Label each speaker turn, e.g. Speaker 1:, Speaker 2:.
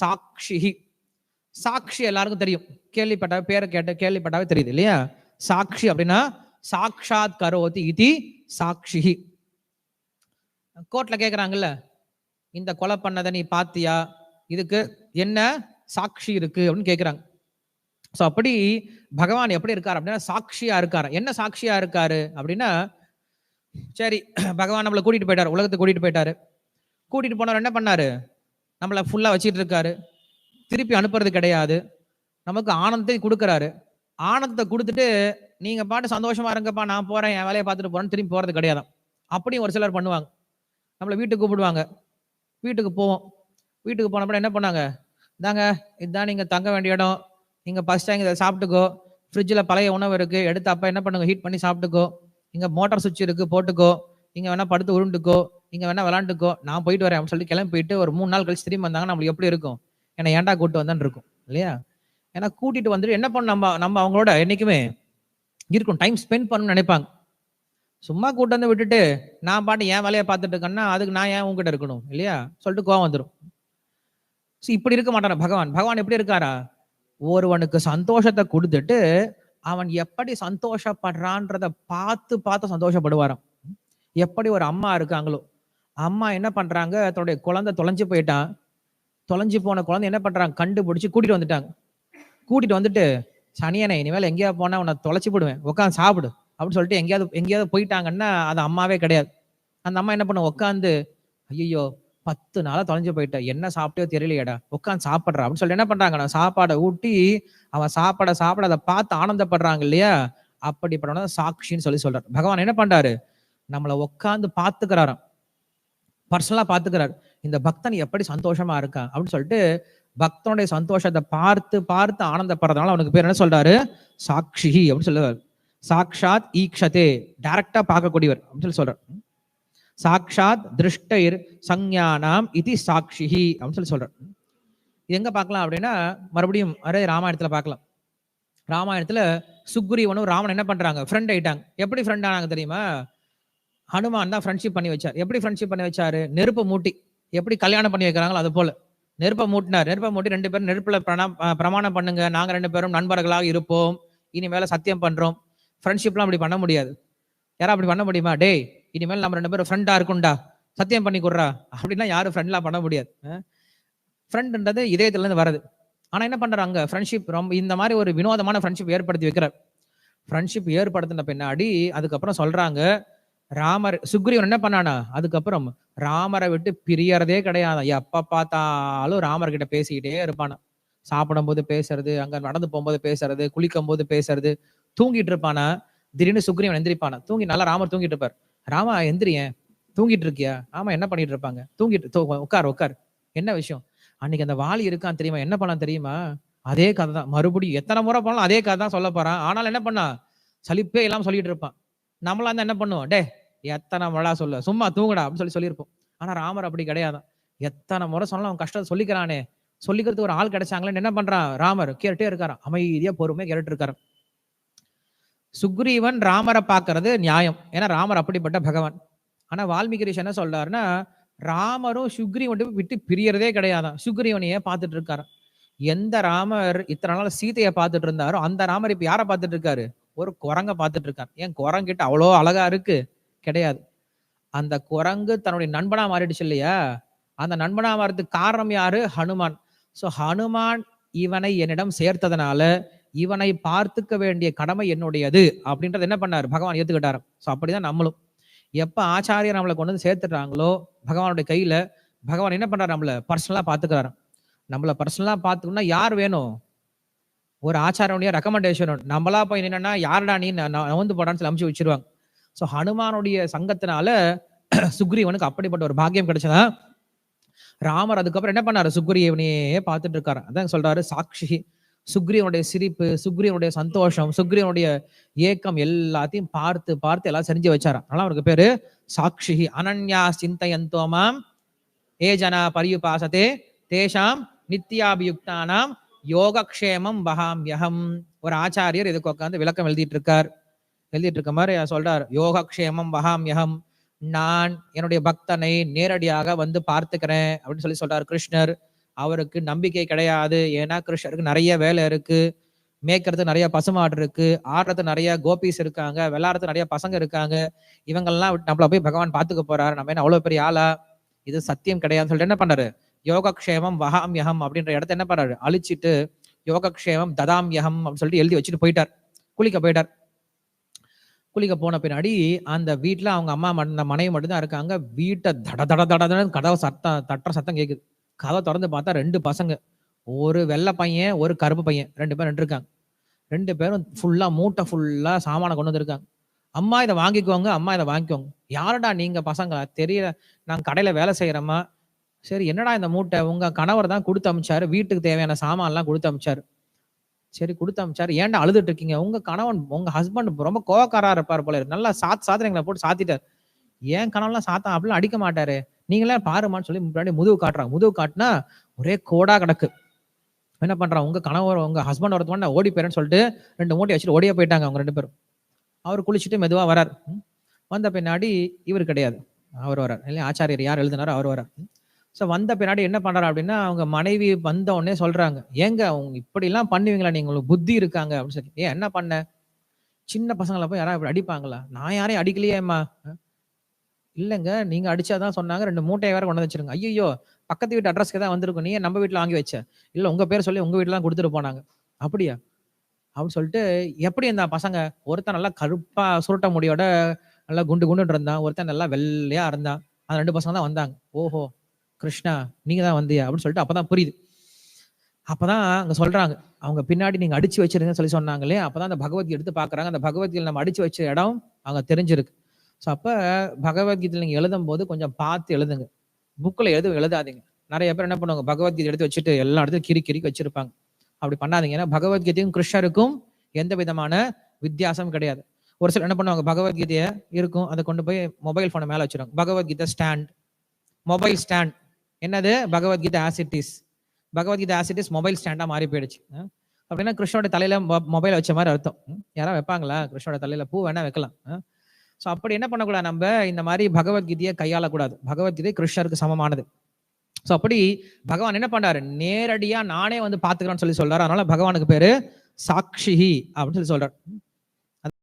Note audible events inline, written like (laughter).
Speaker 1: சாக்ஷி சாக்ஷி எல்லாருக்கும் தெரியும். கேள்விப்பட்ட பேரை கேட்ட கேள்விப்பட்டாவே தெரியுது இல்லையா? சாக்ஷி அப்படின்னா சாக்ஷாத் கரோதி இது சாக்ஷி கோர்ட்ல கேட்குறாங்கல்ல இந்த கொலை பண்ணதை நீ பாத்தியா? இதுக்கு என்ன சாட்சி இருக்கு அப்படின்னு கேட்குறாங்க ஸோ அப்படி பகவான் எப்படி இருக்கார் அப்படின்னா சாட்சியா இருக்காரு. என்ன சாட்சியா இருக்காரு அப்படின்னா சரி பகவான் நம்மளை கூட்டிட்டு போயிட்டாரு உலகத்தை கூட்டிட்டு போயிட்டாரு. கூட்டிட்டு போனவர் என்ன பண்ணாரு? நம்மளை ஃபுல்லாக வச்சிட்டு இருக்காரு திருப்பி அனுப்புறது கிடையாது. நமக்கு ஆனந்தத்தை கொடுக்குறாரு. ஆனந்தத்தை கொடுத்துட்டு நீங்கள் பாட்டு சந்தோஷமா இருங்கப்பா நான் போகிறேன் என் வேலையை பார்த்துட்டு போறேன்னு திரும்பி போகிறது கிடையாது. அப்படியும் ஒரு சிலர் பண்ணுவாங்க. நம்மளை வீட்டுக்கு கூப்பிடுவாங்க. வீட்டுக்கு போவோம். வீட்டுக்கு போனப்பட என்ன பண்ணாங்க? இதாங்க இதுதான் நீங்கள் தங்க வேண்டிய இடம். நீங்கள் ஃபஸ்ட் டைம் இதை சாப்பிட்டுக்கோ. ஃப்ரிட்ஜில் பழைய உணவு இருக்குது எடுத்து அப்போ என்ன பண்ணுங்க? ஹீட் பண்ணி சாப்பிட்டுக்கோ. இங்கே மோட்டார் சுவிட்ச் இருக்கு போட்டுக்கோ. நீங்கள் வேணால் படுத்து உருண்டுக்கோ. நீங்கள் வேணா விளாண்டுக்கோ. நான் போயிட்டு வரேன் அப்படின்னு சொல்லி கிளம்பி போயிட்டு ஒரு மூணு நாள் கழிச்சு திரும்பி வந்தாங்க நம்மளுக்கு எப்படி இருக்கும்? ஏன்னா ஏன்டா கூட்டு வந்தான்னு இருக்கும். இல்லையா? ஏன்னா கூட்டிட்டு வந்துட்டு என்ன பண்ண நம்ம நம்ம அவங்களோட என்றைக்குமே இருக்கும். டைம் ஸ்பெண்ட் பண்ணணும்னு நினைப்பாங்க. சும்மா கூட்டு வந்து விட்டுட்டு நான் பாட்டு என் வேலையை பார்த்துட்டு இருக்கேன்னா அதுக்கு நான் ஏன் உங்ககிட்ட இருக்கணும்? இல்லையா? சொல்லிட்டு கோவம் வந்துடும் ஸோ இப்படி இருக்க மாட்டாரா பகவான்? பகவான் எப்படி இருக்காரா? ஒருவனுக்கு சந்தோஷத்தை கொடுத்துட்டு அவன் எப்படி சந்தோஷப்படுறான்றத பார்த்து பார்த்து சந்தோஷப்படுவாராம். எப்படி ஒரு அம்மா இருக்காங்களோ அம்மா என்ன பண்றாங்க? தன்னுடைய குழந்தை தொலைஞ்சு போயிட்டான். தொலைஞ்சு போன குழந்தை என்ன பண்றாங்க கண்டுபிடிச்சு கூட்டிட்டு வந்துட்டாங்க. கூட்டிட்டு வந்துட்டு சனியனை இனிமேல் எங்கேயாவது போனா உன்னை தொலைச்சி போடுவேன் உட்காந்து சாப்பிடு. அப்படின்னு சொல்லிட்டு எங்கேயாவது எங்கேயாவது போயிட்டாங்கன்னா அது அம்மாவே கிடையாது. அந்த அம்மா என்ன பண்ணும்? உட்காந்து ஐயோ பத்து நாளா தொலைஞ்சு போயிட்ட. என்ன சாப்பிட்டோ தெரியலையேடா. உட்காந்து சாப்பிட்றா. அப்படின்னு சொல்லிட்டு என்ன பண்றாங்க? நான் சாப்பாடை ஊட்டி அவன் சாப்பாட சாப்பிட அதை பார்த்து ஆனந்தப்படுறாங்க இல்லையா? அப்படிப்பட்டவன சாட்சின்னு சொல்லி சொல்றாரு. பகவான் என்ன பண்றாரு? நம்மளை உட்காந்து பார்த்துக்கிறாராம். பர்சனலாக பார்த்துக்கிறார் இந்த பக்தன் எப்படி சந்தோஷமா இருக்கான் அப்படின்னு சொல்லிட்டு பக்தனுடைய சந்தோஷத்தை பார்த்து பார்த்து ஆனந்தப்படுறதுனால அவனுக்கு பேர் என்ன சொல்றாரு? சாட்சி அப்படின்னு சொல்லுவார். சாக்ஷாத் ஈக்ஷதே டைரக்டா பார்க்கக்கூடியவர் அப்படின்னு சொல்லி சொல்றார். சாக்ஷாத் திருஷ்டைர் சஞ்ஞானாம் இது சாட்சி அப்படின்னு சொல்லி சொல்றார். இது எங்க பார்க்கலாம் அப்படின்னா மறுபடியும் அரே ராமாயணத்துல பார்க்கலாம். ராமாயணத்துல சுக்ரீவனும் ராமன் என்ன பண்றாங்க? ஃப்ரெண்ட் ஆயிட்டாங்க. எப்படி ஃப்ரெண்ட் ஆனாங்க தெரியுமா? ஹனுமான் தான் ஃப்ரெண்ட்ஷிப் பண்ணி வச்சார். எப்படி ஃப்ரெண்ட்ஷிப் பண்ணி வச்சாரு? நெருப்பு மூட்டி. எப்படி கல்யாணம் பண்ணி வைக்கிறாங்களோ அது போல. நெருப்பை மூட்டினார். நெருப்பை மூட்டி ரெண்டு பேரும் நெருப்புல பிரணா- பிரமாணம் பண்ணுங்க. நாங்க ரெண்டு பேரும் நண்பர்களாக இருப்போம். இனிமேல சத்தியம் பண்றோம். ஃப்ரெண்ட்ஷிப்லாம் அப்படி பண்ண முடியாது. யாரா அப்படி பண்ண முடியுமா? டேய் இனிமேல் நம்ம ரெண்டு பேரும் ஃப்ரெண்டா இருக்கும்டா. சத்தியம் பண்ணி கொடுறா. அப்படின்னா யாரும் ஃப்ரெண்ட்லாம் பண்ண முடியாது. ஃப்ரெண்ட்ன்றது இதயத்துல இருந்து வருது ஆனா என்ன பண்றாங்க ஃப்ரெண்ட்ஷிப் ரொம்ப இந்த மாதிரி ஒரு வினோதமான ஃப்ரெண்ட்ஷிப் ஏற்படுத்தி வைக்கிறார். ஃப்ரெண்ட்ஷிப் ஏற்படுத்தின பின்னாடி அதுக்கப்புறம் சொல்றாங்க ராமர் சுக்ரீவன் என்ன பண்ணானா? அதுக்கப்புறம் ராமரை விட்டு பிரியறதே கிடையாது. எப்ப பார்த்தாலும் ராமர் கிட்ட பேசிக்கிட்டே இருப்பானா. சாப்பிடும்போது பேசுறது அங்க நடந்து போகும்போது பேசுறது குளிக்கும் போது பேசுறது தூங்கிட்டு இருப்பானா. திடீர்னு சுக்ரீவன் எந்திரிப்பானா. தூங்கி நல்லா ராமர் தூங்கிட்டு இருப்பார். ராமா எந்திரியன் தூங்கிட்டு இருக்கியா? ஆமா என்ன பண்ணிட்டு இருப்பாங்க? தூங்கிட்டு தூ- உட்கார் உட்கார். என்ன விஷயம்? அன்னைக்கு அந்த வாலி இருக்கான் தெரியுமா? என்ன பண்ணலாம் தெரியுமா? அதே கதை தான். மறுபடியும் எத்தனை முறை பண்ணலாம் அதே கதை தான் சொல்ல போறான். ஆனாலும் என்ன பண்ணா? சலிப்பே எல்லாம் சொல்லிட்டு இருப்பான். நம்மளா இருந்தா என்ன பண்ணுவோம்? டே எத்தனை முறை சொல்ல. சும்மா தூங்குடா அப்படின்னு சொல்லி சொல்லியிருப்போம். ஆனா ராமர் அப்படி கிடையாதான் எத்தனை முறை சொன்னாலும் அவன் கஷ்டத்தை சொல்லிக்கிறானே. சொல்லிக்கிறதுக்கு ஒரு ஆள் கிடைச்சாங்களேன்னு என்ன பண்றான்? ராமர் கேட்டுட்டே இருக்காராம். அமைதியா பொறுமையா கேட்டுட்டு இருக்காரு சுக்ரீவன் ராமரை பார்க்கறது நியாயம். ஏன்னா ராமர் அப்படிப்பட்ட பகவான். ஆனா வால்மீகி ரிஷி என்ன சொல்றாருன்னா ராமரும் சுக்ரீவன் விட்டு பிரியறதே கிடையாதான் சுக்ரீவனையே பார்த்துட்டு இருக்காரு எந்த ராமர் இத்தனை நாள் சீதையை பார்த்துட்டு இருந்தாரோ அந்த ராமர் இப்ப யாரை பார்த்துட்டு இருக்காரு? ஒரு குரங்க பார்த்துட்டு இருக்கான் ஏன் குரங்கிட்ட அவ்வளோ அழகா இருக்கு? கிடையாது. அந்த குரங்கு தன்னுடைய நண்பனா மாறிடுச்சு இல்லையா? அந்த நண்பனா மாறதுக்கு காரணம் யாரு? ஹனுமான். ஸோ ஹனுமான் இவனை என்னிடம் சேர்த்ததுனால இவனை பார்த்துக்க வேண்டிய கடமை என்னுடையது அப்படின்றது என்ன பண்ணாரு? பகவான் ஏத்துக்கிட்டாரு. ஸோ அப்படிதான் நம்மளும். எப்ப ஆச்சாரியர் நம்மளை கொண்டு வந்து சேர்த்துட்டாங்களோ பகவானுடைய கையில பகவான் என்ன பண்றாரு நம்மள? பர்சனலா பாத்துக்கிறாரு நம்மள பர்சனலா பாத்துக்கணும்னா யார் வேணும்? ஒரு ஆச்சாரனுடைய ரெக்கமெண்டேஷன் நம்மளா போய் என்னன்னா யாரடா நீ நவந்து போடான்னு சொல்லி அமுச்சு வச்சிருவாங்க. ஸோ ஹனுமானுடைய சங்கத்தினால (clears throat) சுக்ரீவனுக்கு அப்படிப்பட்ட ஒரு பாக்கியம் கிடைச்சதா ராமர் அதுக்கப்புறம் என்ன பண்ணாரு? சுக்ரீவனையே பார்த்துட்டு இருக்காரு அதான் சொல்றாரு சாட்சி. சுக்ரீவனுடைய சிரிப்பு சுக்ரீவனுடைய சந்தோஷம் சுக்ரீவனுடைய ஏக்கம் எல்லாத்தையும் பார்த்து பார்த்து எல்லாம் செஞ்சு வச்சாரு. அதனால அவருக்கு பேரு சாட்சி. அனன்யா சிந்தையந்தோமாம் ஏ ஜனா பரியுபாசதே தேஷாம் நித்தியாபியுக்தானாம் யோகக்ஷேமம் வகாம்யகம் ஒரு ஆச்சாரியர் இதுக்கு உட்காந்து விளக்கம் எழுதிட்டு இருக்கார் எழுதிட்டு இருக்க மாதிரி சொல்றார் யோகக்ஷேமம் வகாம்யகம் நான் என்னுடைய பக்தனை நேரடியாக வந்து பார்த்துக்கிறேன். அப்படின்னு சொல்லி சொல்றார் கிருஷ்ணர். அவருக்கு நம்பிக்கை கிடையாது. ஏன்னா கிருஷ்ணருக்கு நிறைய வேலை இருக்கு. மேய்க்கிறது நிறைய பசுமாடு இருக்கு. ஆடுறது நிறைய கோபிஸ் இருக்காங்க. விளாட்றது நிறைய பசங்க இருக்காங்க. இவங்கெல்லாம் நம்மள போய் பகவான் பார்த்துக்க போறாரு. நம்ம என்ன அவ்வளவு பெரிய ஆளா? இது சத்தியம் கிடையாதுன்னு சொல்லிட்டு என்ன பண்றாரு யோகக்ஷேமம் வகாம்யகம் அப்படின்ற இடத்த என்ன பண்றாரு? அழிச்சிட்டு யோகக்ஷேமம் ததாம்யகம் அப்படின்னு சொல்லிட்டு எழுதி வச்சுட்டு போயிட்டார். குளிக்க போயிட்டார். குளிக்க போன பின்னாடி அந்த வீட்டில் அவங்க அம்மா மட்டும் அந்த மனைவி மட்டும்தான் இருக்காங்க. வீட்டை தட தட தட தடன்னு கதவை சத்தம் தட்டுற சத்தம் கேட்குது கதவை திறந்து பார்த்தா ரெண்டு பசங்க. ஒரு வெள்ளை பையன் ஒரு கருப்பு பையன். ரெண்டு பேரும் இருக்காங்க ரெண்டு பேரும் ஃபுல்லாக மூட்டை ஃபுல்லாக சாமானை கொண்டு வந்திருக்காங்க. அம்மா இதை வாங்கிக்கோங்க அம்மா இதை வாங்கிக்கோங்க. யாருடா நீங்கள் பசங்க தெரியல. நாங்கள் கடையில் வேலை செய்கிறோமா சரி என்னடா இந்த மூட்டை? உங்க கணவர் தான் கொடுத்து அமிச்சாரு. வீட்டுக்கு தேவையான சாமான்லாம் கொடுத்து அமிச்சாரு. சரி கொடுத்து அமிச்சாரு. ஏன்டா அழுதுட்டு இருக்கீங்க? உங்க கணவன் உங்க ஹஸ்பண்ட் ரொம்ப கோவக்காரா இருப்பார் போல நல்லா சாத் சாத்து எங்களை போட்டு சாத்திட்டார். ஏன் கணவன்லாம் சாத்தா? அப்படிலாம் அடிக்க மாட்டாரு. நீங்களே பாருமான்னு சொல்லி முன்னாடி முதுகு காட்டுறாங்க. முதுகு காட்டினா ஒரே கோடா கிடக்கு. என்ன பண்றான் உங்க கணவர் உங்க ஹஸ்பண்ட் ஒருத்தவன் ஓடி போயிறேன்னு சொல்லிட்டு ரெண்டு மூட்டை வச்சுட்டு ஓடியே போயிட்டாங்க அவங்க ரெண்டு பேரும். அவர் குளிச்சுட்டு மெதுவா வரார். வந்த பின்னாடி இவர் கிடையாது. அவர் வரார். இல்லையா? ஆச்சாரியர் யார் எழுதினாரோ அவர் வரார். ஸோ வந்த பின்னாடி என்ன பண்றாரு அப்படின்னா அவங்க மனைவி வந்த உடனே சொல்கிறாங்க ஏங்க அவங்க இப்படிலாம் பண்ணுவீங்களா? நீங்கள் உங்களுக்கு புத்தி இருக்காங்க. அப்படின்னு சொல்லி ஏன் என்ன பண்ண? சின்ன பசங்களை போய் யாராவது இப்படி அடிப்பாங்களா? நான் யாரையும் அடிக்கலையேம்மா. இல்லைங்க இல்லைங்க அடித்தா அடிச்சாதான் சொன்னாங்க ரெண்டு மூட்டையை வேற கொண்டு வந்து வச்சிருங்க. ஐயோ பக்கத்து வீட்டு அட்ரஸ்க்கு தான் வந்திருக்கும். நீ நம்ம வீட்டில் வாங்கி வச்ச? இல்லை உங்கள் பேர் சொல்லி உங்கள் வீட்டில் தான் கொடுத்துட்டு போனாங்க. அப்படியா? அப்படின்னு சொல்லிட்டு எப்படி இந்த பசங்க? ஒருத்தன் நல்லா கருப்பாக சுருட்ட முடியோட நல்லா குண்டு குண்டுன்னு இருந்தான். ஒருத்தன் நல்லா வெள்ளையாக இருந்தான். அந்த ரெண்டு பசங்க தான் வந்தாங்க. ஓஹோ. கிருஷ்ணா நீங்க தான் வந்தியா? அப்படின்னு சொல்லிட்டு அப்பதான் புரியுது. அப்பதான் அங்க சொல்றாங்க. அவங்க பின்னாடி நீங்க அடிச்சு வச்சிருங்கன்னு சொல்லி சொன்னாங்களே அப்பதான் அந்த பகவத்கீதை எடுத்து பாக்குறாங்க அந்த பகவத்கீதை நம்ம அடிச்சு வச்ச இடம் அங்க தெரிஞ்சிருக்கு. ஸோ அப்ப பகவத்கீதை நீங்க எழுதும் போது கொஞ்சம் பார்த்து எழுதுங்க. புக்கில் எழுத எழுதாதீங்க. நிறைய பேர் என்ன பண்ணுவாங்க? பகவத்கீதை எடுத்து வச்சுட்டு எல்லா இடத்துலையும் கிரி கிரிக்கு வச்சிருப்பாங்க. அப்படி பண்ணாதீங்க. ஏன்னா பகவத்கீதையும் கிருஷ்ணருக்கும் எந்த விதமான வித்தியாசம் கிடையாது. ஒரு சிலர் என்ன பண்ணுவாங்க? பகவத்கீதையை இருக்கும் அதை கொண்டு போய் மொபைல் ஃபோனை மேலே வச்சிருவாங்க. பகவத்கீதை ஸ்டாண்ட் மொபைல் ஸ்டாண்ட் என்னது? Bhagavad Gita as it is Bhagavad Gita as it is mobile ஸ்டாண்டாக மாறி போயிடுச்சு. அப்படின்னா கிருஷ்ணோட தலையில மொபைல் வச்ச மாதிரி அர்த்தம். யாராவது வைப்பாங்களா? கிருஷ்ணோட தலையில பூ வேணா வைக்கலாம். ஸோ அப்படி என்ன பண்ணக்கூடாது நம்ம? இந்த மாதிரி பகவத்கீதையை கையாளக்கூடாது பகவத்கீதை கிருஷ்ணருக்கு சமமானது. ஸோ அப்படி பகவான் என்ன பண்றாரு? நேரடியாக நானே வந்து பார்த்துக்கிறேன்னு சொல்லி சொல்றாரு. அதனால பகவானுக்கு பேரு சாக்ஷிஹி அப்படின்னு சொல்லி சொல்றாரு.